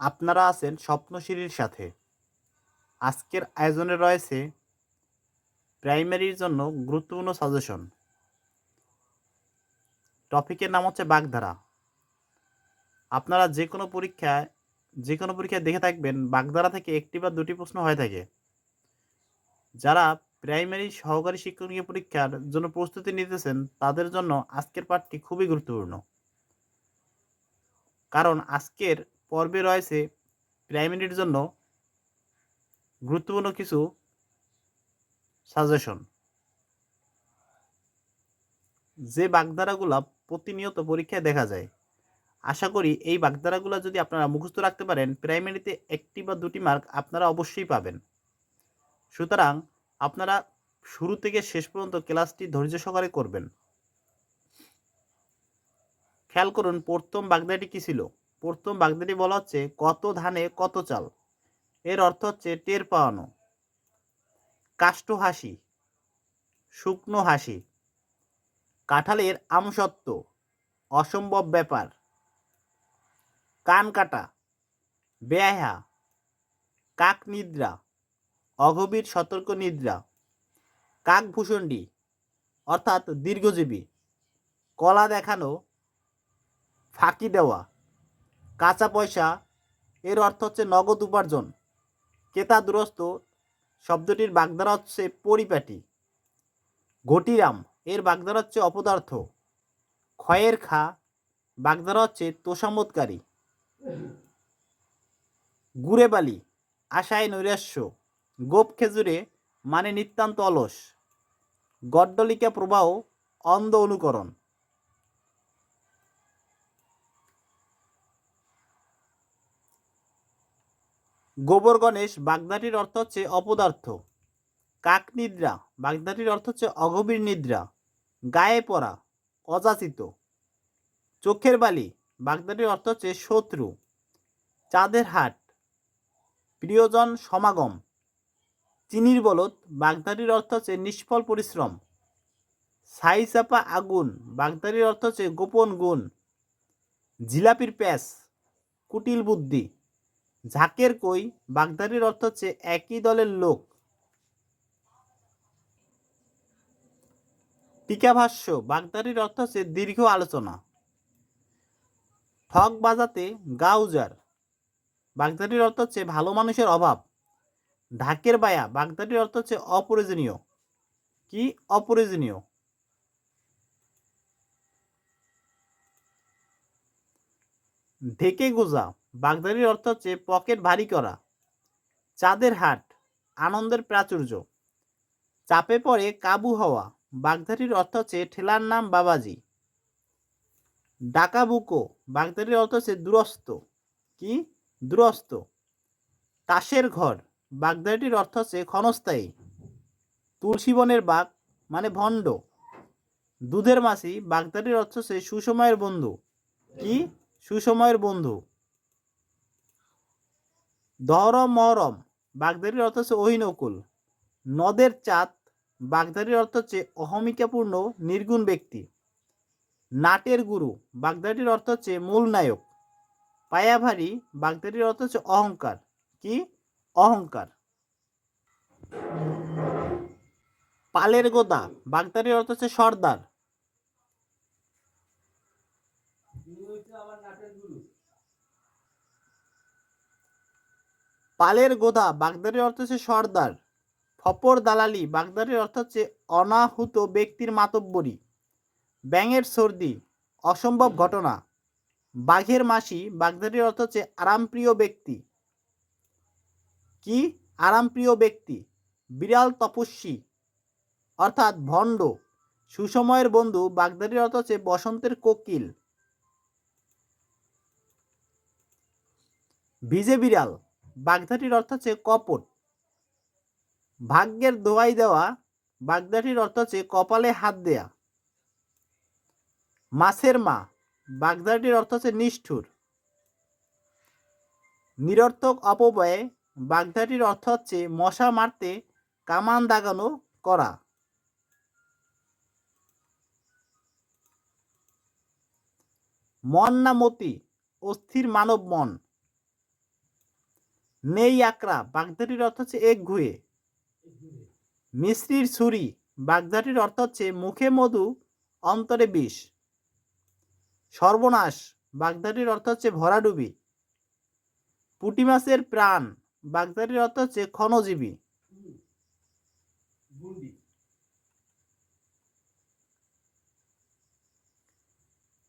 আপনারা আছেন স্বপ্নশিরির সাথে। আজকের আয়োজনে রয়েছে প্রাইমারির জন্য গুরুত্বপূর্ণ সাজেশন টপিকের নাম হচ্ছে বাগধারা। আপনারা যে কোনো পরীক্ষায়, যে কোনো পরীক্ষায় দেখে থাকবেন বাগধারা থেকে একটি বা দুটি প্রশ্ন হয়ে থাকে। যারা প্রাইমারি সহকারী শিক্ষক নিয়োগ পরীক্ষার জন্য প্রস্তুতি নিতেছেন, তাদের জন্য আজকের পাঠটি খুবই গুরুত্বপূর্ণ। কারণ আজকের পর্বে রয়েছে প্রাইমারির জন্য গুরুত্বপূর্ণ কিছু সাজেশন যে বাগধারাগুলো প্রতিনিয়ত পরীক্ষায় দেখা যায়, আশা করি এই বাগধারাগুলো যদি আপনারা মুখস্থ রাখতে পারেন, প্রাইমারিতে একটি বা দুটি মার্ক আপনারা অবশ্যই পাবেন। সুতরাং আপনারা শুরু থেকে শেষ পর্যন্ত ক্লাসটি ধৈর্য সহকারে করবেন। খেয়াল করুন, প্রথম বাগদাটি কী ছিল? প্রথম বাগদাটি বলা হচ্ছে, কত ধানে কত চাল? এর অর্থ হচ্ছে, টের পাওয়ানো। কাষ্ঠ হাসি, শুকনো হাসি, কাঁঠালের আমসত্ব অসম্ভব ব্যাপার, কান কাটা বেহা কাক নিদ্রা, অগভীর সতর্ক নিদ্রা কাকভূষণ্ডী অর্থাৎ দীর্ঘজীবী, কলা দেখানো, ফাঁকি দেওয়া কাঁচা পয়সা, এর অর্থ হচ্ছে নগদ উপার্জন। কেতা দুরস্ত, শব্দটির বাগধারা হচ্ছে পরিপাটি। ঘটিরাম, এর বাগধারা হচ্ছে অপদার্থ। ক্ষয়ের খা বাগধারা হচ্ছে তোষামতকারী গুড়ে বালি আশায় নৈরাশ্য। গোপ খেজুরে মানে নিতান্ত অলস। গড্ডলিকা প্রবাহ, অন্ধ অনুকরণ। গোবর গণেশ, বাগদাটির অর্থ হচ্ছে অপদার্থ। কাক নিদ্রা, বাগদাটির অর্থ হচ্ছে অগভীর নিদ্রা। গায়ে পড়া, অযাচিত। চোখের বালি, বাগদাটির অর্থ হচ্ছে শত্রু। চাঁদের হাট, প্রিয়জন সমাগম। চিনির বলদ, বাগদাটির অর্থ হচ্ছে নিষ্ফল পরিশ্রম। ছাই চাপা আগুন, বাগদাটির অর্থ হচ্ছে গোপন গুণ। জিলাপির প্যাস কুটিল বুদ্ধি। ঝাঁকের কই? বাগদারির অর্থ হচ্ছে একই দলের লোক। টিকাভাষ্য বাগদারির অর্থ হচ্ছে দীর্ঘ আলোচনা। ঠক বাজাতে গাউজার বাগদারির অর্থ হচ্ছে ভালো মানুষের অভাব। ঢাকের বায়া বাগদাটির অর্থ হচ্ছে অপ্রয়োজনীয়। কি অপ্রয়োজনীয়? ঢেকে গোজা বাগদাটির অর্থ হচ্ছে পকেট ভারী করা। চাঁদের হাট, আনন্দের প্রাচুর্য। চাপে পড়ে কাবু হওয়া বাগধাটির অর্থ হচ্ছে ঠেলার নাম বাবাজি। ডাকাবুকো বাগদাটির অর্থ হচ্ছে দুরস্ত। কি? দুরস্ত। তাসের ঘর বাগদাটির অর্থ হচ্ছে ক্ষণস্থায়ী। তুলসী বনের বাঘ মানে ভণ্ড। দুধের মাসি বাগদাটির অর্থ হচ্ছে সুসময়ের বন্ধু। কি? সুসময়ের বন্ধু। দহরম মহরম বাগদারির অর্থ হচ্ছে অহিনকুল। নদের চাঁদ বাগদারির অর্থ হচ্ছে অহমিকাপূর্ণ, নির্গুণ ব্যক্তি। নাটের গুরু বাগদারির অর্থ হচ্ছে মূল নায়ক। পায়াভারী বাগদারির অর্থ হচ্ছে অহংকার। কি? অহংকার। পালের গোদা বাগদারির অর্থ হচ্ছে সর্দার। পালের গোদা বাগদাটির অর্থ হচ্ছে সর্দার। ফপর দালালি বাগদাটির অর্থ হচ্ছে অনাহুত ব্যক্তির মাতব্বরী। ব্যাঙের সর্দি, অসম্ভব ঘটনা। বাঘের মাসি বাগদাটির অর্থ হচ্ছে আরামপ্রিয় ব্যক্তি। কি? আরামপ্রিয় ব্যক্তি। বিড়াল তপস্বী, অর্থাৎ ভণ্ড। সুসময়ের বন্ধু বাগদাটির অর্থ হচ্ছে বসন্তের কোকিল। ভিজে বিড়াল বাগধাটির অর্থ হচ্ছে কপট। ভাগ্যের দোয়াই দেওয়া, বাগদাটির অর্থ হচ্ছে কপালে হাত দেয়া। মাছের মা, বাগদাটির অর্থ হচ্ছে নিষ্ঠুর। নিরর্থক অপব্যয়ে, বাগদাটির অর্থ হচ্ছে মশা মারতে, কামান দাগানো করা। মন না মতি, অস্থির মানব মন। নেই আকরা বাগদাটির অর্থ হচ্ছে এক ঘুয়ে। মিশ্রির ছুরি বাগদাটির অর্থ হচ্ছে মুখে মধু, অন্তরে বিষ। সর্বনাশ বাগদাটির অর্থ হচ্ছে ভরাডুবি পুঁটি মাছের প্রাণ বাগদাটির অর্থ হচ্ছে ক্ষণজীবী।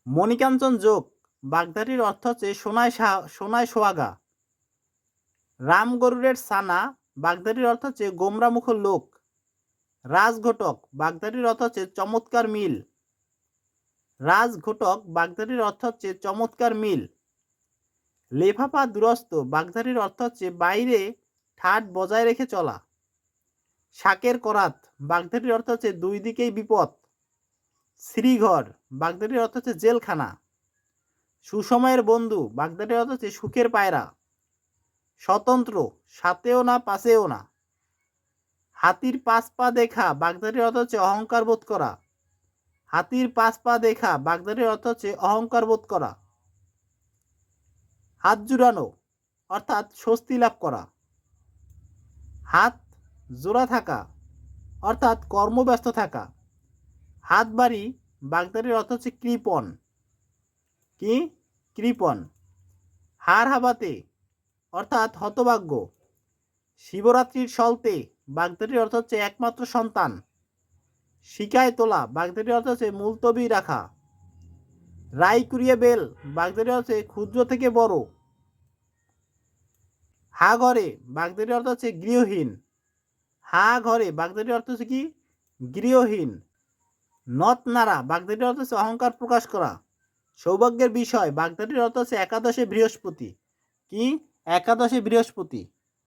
মণিকাঞ্চন যোগ বাগদাটির অর্থ হচ্ছে সোনায় সোনায় সোয়াগা রাম গরুরের সানা বাগদাটির অর্থ হচ্ছে গোমরামুখ লোক। রাজঘটক বাগদাটির অর্থ হচ্ছে চমৎকার মিল। রাজঘটক বাগদাটির অর্থ হচ্ছে চমৎকার মিল। লেফাফা দুরস্ত বাগদাটির অর্থ হচ্ছে বাইরে ঠাট বজায় রেখে চলা। শাকের করাত বাগদাটির অর্থ হচ্ছে দুই দিকেই বিপদ। শ্রীঘর বাগদাটির অর্থ হচ্ছে জেলখানা। সুসময়ের বন্ধু বাগদাটির অর্থ হচ্ছে সুখের পায়রা। স্বতন্ত্র সাথেও না পাশেও না। হাতির পাঁচ পা দেখা বাগদাটির অর্থ হচ্ছে অহংকার বোধ করা। হাতির পাঁচ পা দেখা বাগদাটির অর্থ হচ্ছে অহংকার বোধ করা। হাত জুড়ানো, অর্থাৎ স্বস্তি লাভ করা। হাত জোড়া থাকা, অর্থাৎ কর্মব্যস্ত থাকা। হাত বাড়ি বাগদাটির অর্থ হচ্ছে কৃপণ। কি? কৃপণ। হার হাবাতে অর্থাৎ হতভাগ্য। শিবরাত্রির সলতে বাগদাটির অর্থ হচ্ছে একমাত্র সন্তান। শিকায় তোলা বাগদাটির অর্থ হচ্ছে মুলতবি রাখা। রাই কুড়িয়ে বেল বাগদাটির অর্থ হচ্ছে ক্ষুদ্র থেকে বড়। হা ঘরে বাগদাটির অর্থ হচ্ছে গৃহহীন। হা ঘরে বাগদাটির অর্থ হচ্ছে কি? গৃহহীন। নথ নারা বাগদাটির অর্থ হচ্ছে অহংকার প্রকাশ করা। সৌভাগ্যের বিষয় বাগদাটির অর্থ হচ্ছে একাদশে বৃহস্পতি। কি? একাদশে বৃহস্পতি।